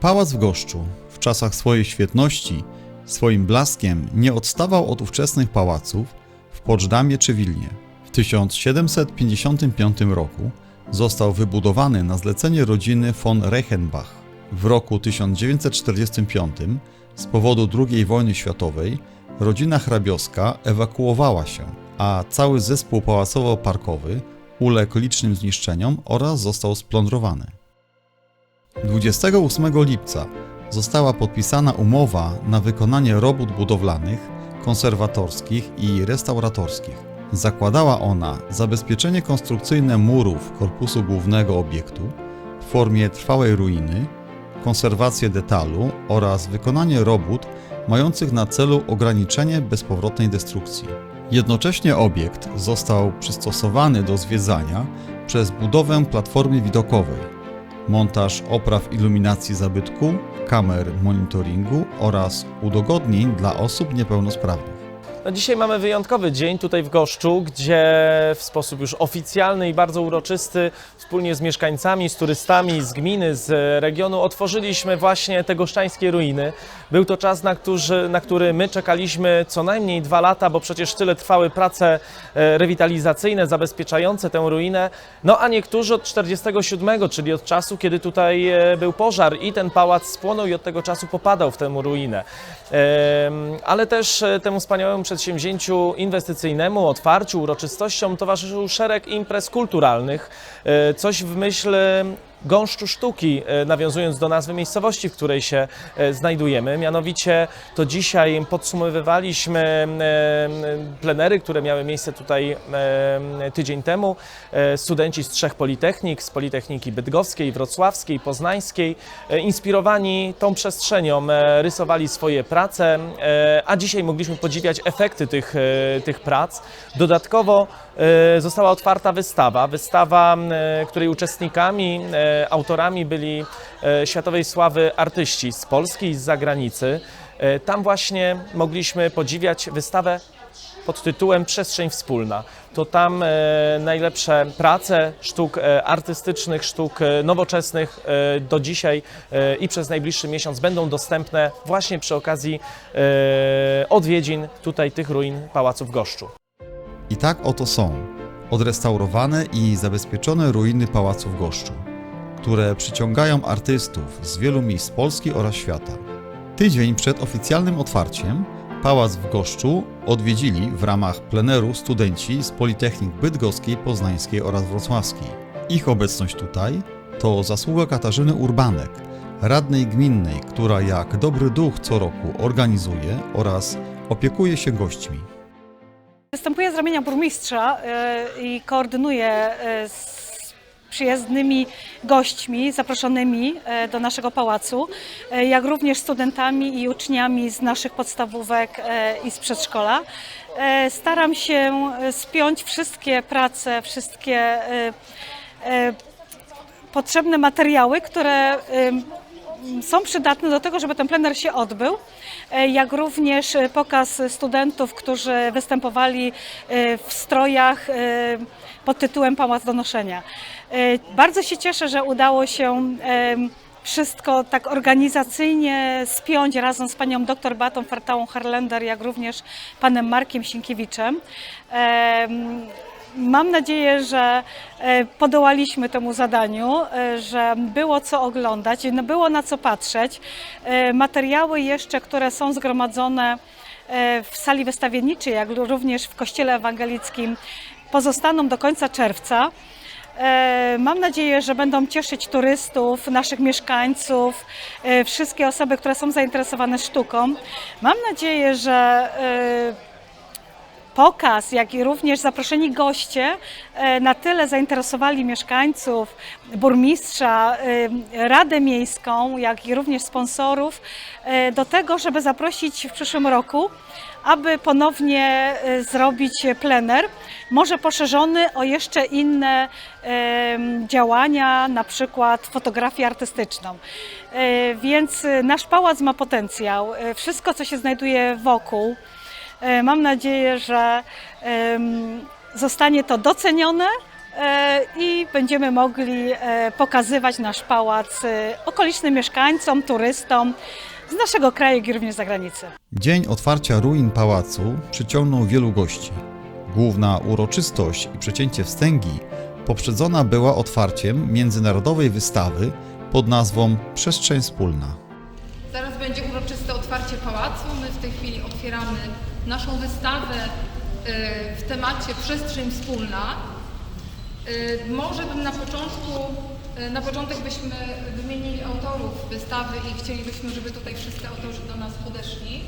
Pałac w Goszczu w czasach swojej świetności swoim blaskiem nie odstawał od ówczesnych pałaców w Poczdamie czy Wilnie. W 1755 roku został wybudowany na zlecenie rodziny von Reichenbach. W roku 1945 z powodu II wojny światowej rodzina hrabiowska ewakuowała się, a cały zespół pałacowo-parkowy uległ licznym zniszczeniom oraz został splądrowany. 28 lipca została podpisana umowa na wykonanie robót budowlanych, konserwatorskich i restauratorskich. Zakładała ona zabezpieczenie konstrukcyjne murów korpusu głównego obiektu w formie trwałej ruiny, konserwację detalu oraz wykonanie robót mających na celu ograniczenie bezpowrotnej destrukcji. Jednocześnie obiekt został przystosowany do zwiedzania przez budowę platformy widokowej, montaż opraw iluminacji zabytku, kamer monitoringu oraz udogodnień dla osób niepełnosprawnych. No dzisiaj mamy wyjątkowy dzień tutaj w Goszczu, gdzie w sposób już oficjalny i bardzo uroczysty wspólnie z mieszkańcami, z turystami z gminy, z regionu otworzyliśmy właśnie te goszczańskie ruiny. Był to czas, na, którzy, na który my czekaliśmy co najmniej dwa lata, bo przecież tyle trwały prace e, rewitalizacyjne, zabezpieczające tę ruinę. No a niektórzy od 47, czyli od czasu, kiedy tutaj e, był pożar i ten pałac spłonął i od tego czasu popadał w tę ruinę. Ale też e, temu wspaniałemu przedsięwzięciu inwestycyjnemu, otwarciu, uroczystościom towarzyszył szereg imprez kulturalnych, e, coś w myśl gąszczu sztuki, e, nawiązując do nazwy miejscowości, w której się e, znajdujemy. Mianowicie to dzisiaj podsumowywaliśmy e, plenery, które miały miejsce tutaj tydzień temu. Studenci z trzech politechnik, z Politechniki Bydgoskiej, Wrocławskiej, Poznańskiej, inspirowani tą przestrzenią, rysowali swoje prace, a dzisiaj mogliśmy podziwiać efekty tych, tych prac. Dodatkowo została otwarta wystawa, wystawa, której uczestnikami, autorami byli e, światowej sławy artyści z Polski i z zagranicy. E, Tam właśnie mogliśmy podziwiać wystawę pod tytułem Przestrzeń Wspólna. To tam e, najlepsze prace sztuk artystycznych, sztuk nowoczesnych do dzisiaj i przez najbliższy miesiąc będą dostępne właśnie przy okazji odwiedzin tutaj tych ruin Pałacu w Goszczu. I tak oto są odrestaurowane i zabezpieczone ruiny Pałacu w Goszczu, które przyciągają artystów z wielu miejsc Polski oraz świata. Tydzień przed oficjalnym otwarciem Pałac w Goszczu odwiedzili w ramach pleneru studenci z Politechnik Bydgoskiej, Poznańskiej oraz Wrocławskiej. Ich obecność tutaj to zasługa Katarzyny Urbanek, radnej gminnej, która jak dobry duch co roku organizuje oraz opiekuje się gośćmi. Występuję z ramienia burmistrza e, i koordynuję e, z przyjezdnymi gośćmi zaproszonymi e, do naszego pałacu, e, jak również studentami i uczniami z naszych podstawówek e, i z przedszkola. Staram się spiąć wszystkie prace, wszystkie potrzebne materiały, które są przydatne do tego, żeby ten plener się odbył, e, jak również e, pokaz studentów, którzy występowali e, w strojach pod tytułem Pałac do noszenia. Bardzo się cieszę, że udało się wszystko tak organizacyjnie spiąć razem z panią dr Batą Fartałą Harlender, jak również panem Markiem Sienkiewiczem. Mam nadzieję, że e, podołaliśmy temu zadaniu, e, że było co oglądać, no było na co patrzeć. E, Materiały jeszcze, które są zgromadzone w sali wystawienniczej, jak również w Kościele Ewangelickim, pozostaną do końca czerwca. Mam nadzieję, że będą cieszyć turystów, naszych mieszkańców, wszystkie osoby, które są zainteresowane sztuką. Mam nadzieję, że pokaz, jak i również zaproszeni goście e, na tyle zainteresowali mieszkańców, burmistrza, e, Radę Miejską, jak i również sponsorów e, do tego, żeby zaprosić w przyszłym roku, aby ponownie zrobić plener, może poszerzony o jeszcze inne działania, na przykład fotografię artystyczną. Więc nasz pałac ma potencjał. Wszystko, co się znajduje wokół, Mam nadzieję, że zostanie to docenione e, i będziemy mogli e, pokazywać nasz pałac e, okolicznym mieszkańcom, turystom z naszego kraju, jak i również z zagranicy. Dzień otwarcia ruin pałacu przyciągnął wielu gości. Główna uroczystość i przecięcie wstęgi poprzedzona była otwarciem międzynarodowej wystawy pod nazwą Przestrzeń Wspólna. Zaraz będzie uroczyste otwarcie pałacu. My w tej chwili otwieramy naszą wystawę y, w temacie przestrzeń wspólna. Y, Może bym na początku, y, na początek byśmy wymienili autorów wystawy i chcielibyśmy, żeby tutaj wszyscy autorzy do nas podeszli.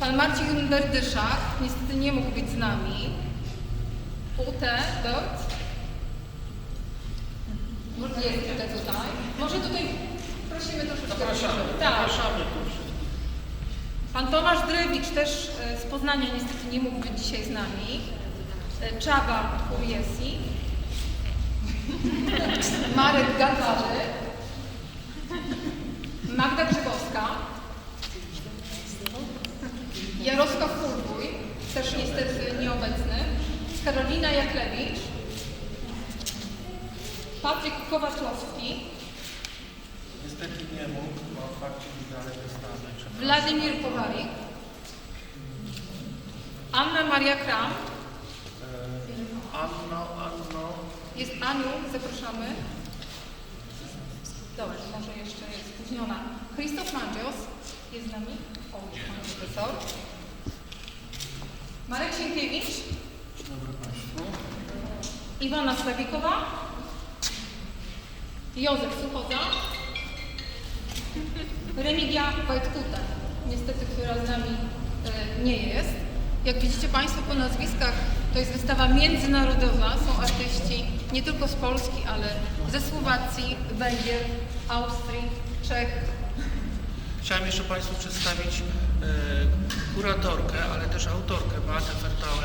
Pan Marcin Berdyszak niestety nie mógł być z nami. Ute dort. Może jest tutaj tutaj. Może tutaj prosimy troszeczkę. Zapraszamy. Tak. Pan Tomasz Drewicz też e, z Poznania niestety nie mógł być dzisiaj z nami. E, Czaba Kuriesi. Marek Gagary. Magda Grzybowska. Jarosław Fulbój, też niestety nieobecny. Karolina Jaklewicz. Patryk Kowaczowski. Niestety nie mógł, bo otwarcie dalej. Wladimir Powalik. Anna Maria Kram. Anno, Anno, Jest Aniu, zapraszamy. Dobrze, może jeszcze jest spóźniona. Krzysztof Mandzios jest z nami. O, pan profesor. Marek Sienkiewicz. dobry Państwu. Iwona Stawikowa. Józef Suchoza. Remigia Wojtkuta, niestety, która z nami e, nie jest. Jak widzicie Państwo po nazwiskach, to jest wystawa międzynarodowa. Są artyści nie tylko z Polski, ale ze Słowacji, Węgier, Austrii, Czech. Chciałem jeszcze Państwu przedstawić e, kuratorkę, ale też autorkę Beatę Fertałę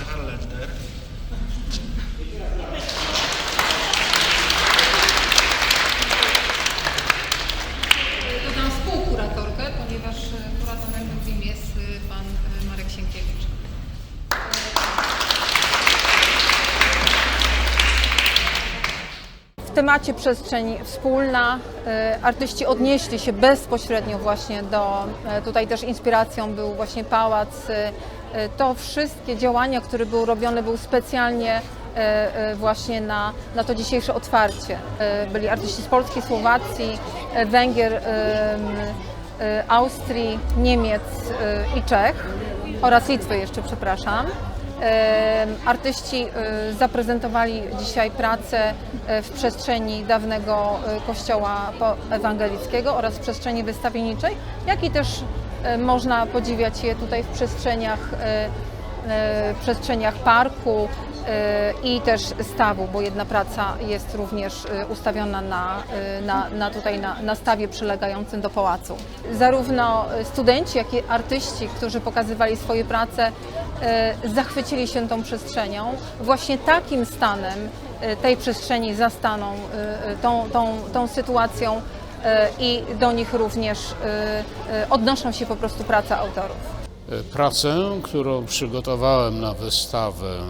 ponieważ kuratorem drugim jest e, pan e, Marek Sienkiewicz. W temacie przestrzeń wspólna e, artyści odnieśli się bezpośrednio właśnie do, tutaj też inspiracją był właśnie pałac. To wszystkie działania, które były robione, były specjalnie właśnie na, na to dzisiejsze otwarcie. Byli artyści z Polski, Słowacji, Węgier, Austrii, Niemiec e, i Czech oraz Litwy jeszcze, przepraszam. Em, Artyści zaprezentowali dzisiaj pracę w przestrzeni dawnego kościoła ewangelickiego oraz w przestrzeni wystawienniczej, jak i też można podziwiać je tutaj w przestrzeniach, przestrzeniach parku e, i też stawu, bo jedna praca jest również e, ustawiona na, e, na, na tutaj na, na stawie przylegającym do pałacu. Zarówno studenci, jak i artyści, którzy pokazywali swoje prace, e, zachwycili się tą przestrzenią. Właśnie takim stanem e, tej przestrzeni zastaną e, e, tą, tą, tą sytuacją e, i do nich również e, e, odnoszą się po prostu prace autorów. Pracę, którą przygotowałem na wystawę,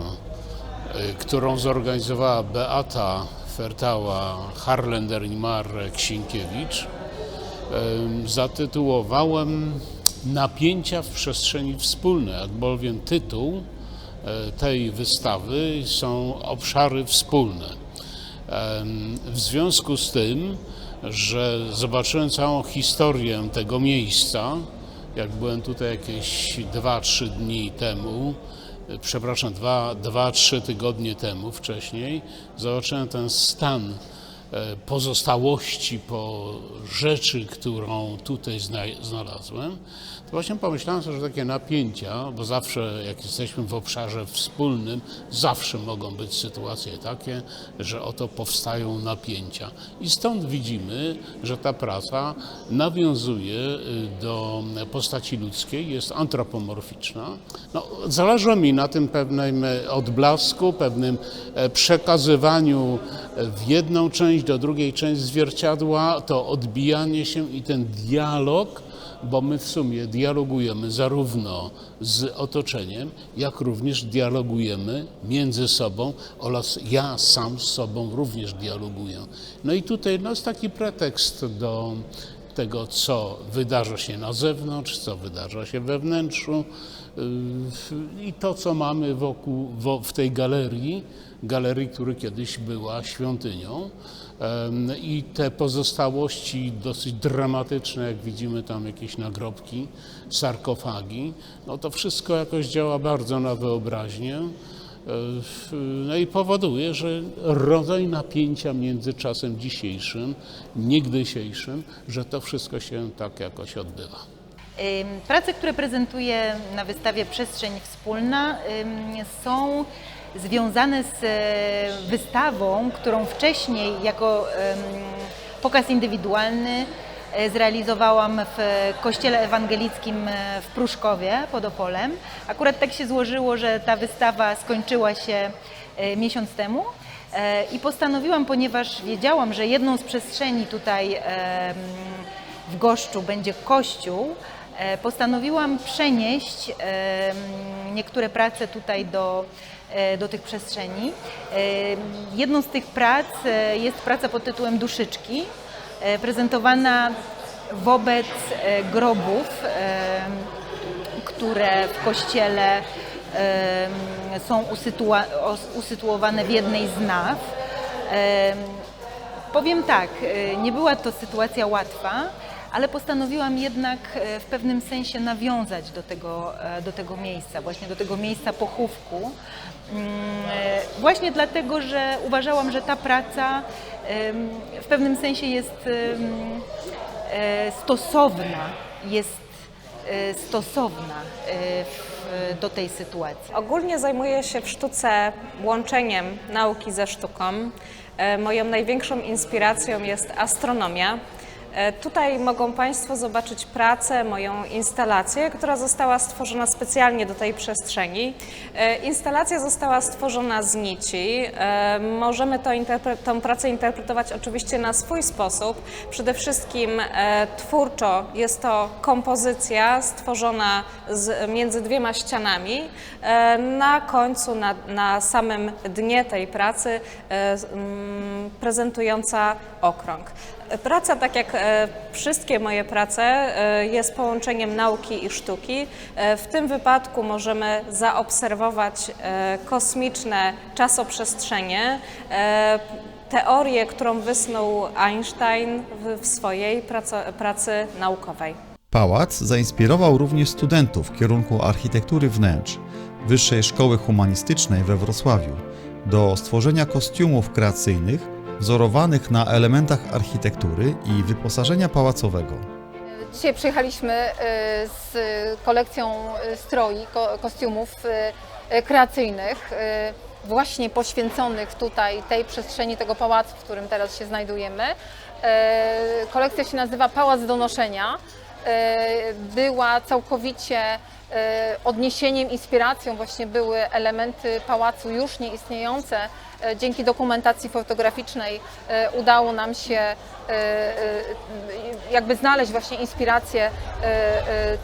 y, którą zorganizowała Beata Fertała Harlender i Marek Sienkiewicz, em, zatytułowałem Napięcia w przestrzeni wspólnej, albowiem tytuł e, tej wystawy są obszary wspólne. W związku z tym, że zobaczyłem całą historię tego miejsca, jak byłem tutaj jakieś 2-3 dni temu, e, przepraszam, 2-3 tygodnie temu wcześniej, zobaczyłem ten stan pozostałości po rzeczy, którą tutaj zna- znalazłem, to właśnie pomyślałem sobie, że takie napięcia, bo zawsze jak jesteśmy w obszarze wspólnym, zawsze mogą być sytuacje takie, że oto powstają napięcia. I stąd widzimy, że ta praca nawiązuje y, do postaci ludzkiej, jest antropomorficzna. No, zależy mi na tym pewnym e, odblasku, pewnym e, przekazywaniu e, w jedną część do drugiej część zwierciadła, to odbijanie się i ten dialog bo my w sumie dialogujemy zarówno z otoczeniem, jak również dialogujemy między sobą oraz ja sam z sobą również dialoguję. No i tutaj no, jest taki pretekst do tego, co wydarza się na zewnątrz, co wydarza się we wnętrzu yy, i to, co mamy wokół, wo- w tej galerii, galerii, która kiedyś była świątynią. I te pozostałości dosyć dramatyczne, jak widzimy tam jakieś nagrobki, sarkofagi, no to wszystko jakoś działa bardzo na wyobraźnię. E, No i powoduje, że rodzaj napięcia między czasem dzisiejszym, niegdysiejszym, że to wszystko się tak jakoś odbywa. Prace, które prezentuję na wystawie Przestrzeń Wspólna są związane z e, wystawą, którą wcześniej jako pokaz indywidualny e, zrealizowałam w Kościele Ewangelickim e, w Pruszkowie pod Opolem. Akurat tak się złożyło, że ta wystawa skończyła się miesiąc temu. I postanowiłam, ponieważ wiedziałam, że jedną z przestrzeni tutaj w Goszczu będzie kościół, postanowiłam przenieść niektóre prace tutaj do, do tych przestrzeni. Em, Jedną z tych prac e, jest praca pod tytułem Duszyczki, e, prezentowana wobec e, grobów, które w kościele są usytuowane w jednej z naw. Em, Powiem tak, e, nie była to sytuacja łatwa, ale postanowiłam jednak e, w pewnym sensie nawiązać do tego, e, do tego miejsca, właśnie do tego miejsca pochówku. Mm, e, Właśnie dlatego, że uważałam, że ta praca w pewnym sensie jest stosowna, jest stosowna do tej sytuacji. Ogólnie zajmuję się w sztuce łączeniem nauki ze sztuką. Moją największą inspiracją jest astronomia. E, Tutaj mogą Państwo zobaczyć pracę, moją instalację, która została stworzona specjalnie do tej przestrzeni. E, Instalacja została stworzona z nici. E, Możemy to tą pracę interpretować oczywiście na swój sposób. Przede wszystkim twórczo jest to kompozycja stworzona z, między dwiema ścianami. Na końcu, na, na samym dnie tej pracy mm, prezentująca okrąg. Praca, tak jak e, wszystkie moje prace, e, jest połączeniem nauki i sztuki. E, W tym wypadku możemy zaobserwować kosmiczne czasoprzestrzenie, teorię, którą wysnuł Einstein w, w swojej pracy naukowej. Pałac zainspirował również studentów kierunku architektury wnętrz Wyższej Szkoły Humanistycznej we Wrocławiu do stworzenia kostiumów kreacyjnych wzorowanych na elementach architektury i wyposażenia pałacowego. Dzisiaj przyjechaliśmy e, z kolekcją e, stroi, ko- kostiumów e, kreacyjnych, właśnie poświęconych tutaj tej przestrzeni, tego pałacu, w którym teraz się znajdujemy. Kolekcja się nazywa Pałac do noszenia. E, Była całkowicie odniesieniem, inspiracją właśnie były elementy pałacu już nieistniejące. E, Dzięki dokumentacji fotograficznej e, udało nam się e, jakby znaleźć właśnie inspirację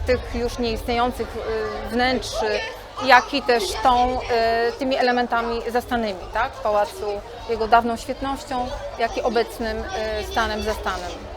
tych już nieistniejących wnętrz, jak i też tą, tymi elementami zastanymi, tak? Pałacu, jego dawną świetnością, jak i obecnym stanem zastanem.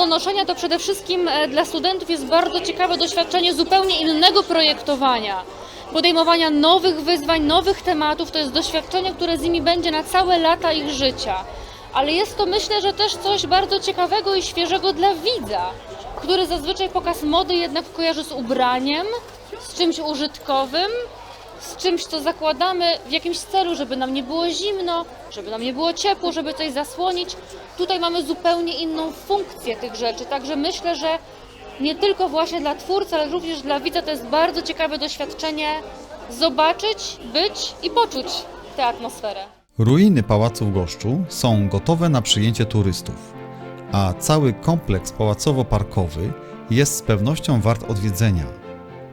Pałac do noszenia to przede wszystkim e, dla studentów jest bardzo ciekawe doświadczenie zupełnie innego projektowania, podejmowania nowych wyzwań, nowych tematów. To jest doświadczenie, które z nimi będzie na całe lata ich życia. Ale jest to myślę, że też coś bardzo ciekawego i świeżego dla widza, który zazwyczaj pokaz mody jednak kojarzy z ubraniem, z czymś użytkowym, z czymś, co zakładamy w jakimś celu, żeby nam nie było zimno, żeby nam nie było ciepło, żeby coś zasłonić. Tutaj mamy zupełnie inną funkcję tych rzeczy, także myślę, że nie tylko właśnie dla twórcy, ale również dla widza to jest bardzo ciekawe doświadczenie zobaczyć, być i poczuć tę atmosferę. Ruiny pałacu Goszczu są gotowe na przyjęcie turystów, a cały kompleks pałacowo-parkowy jest z pewnością wart odwiedzenia,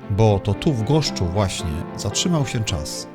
bo to tu w Goszczu właśnie zatrzymał się czas.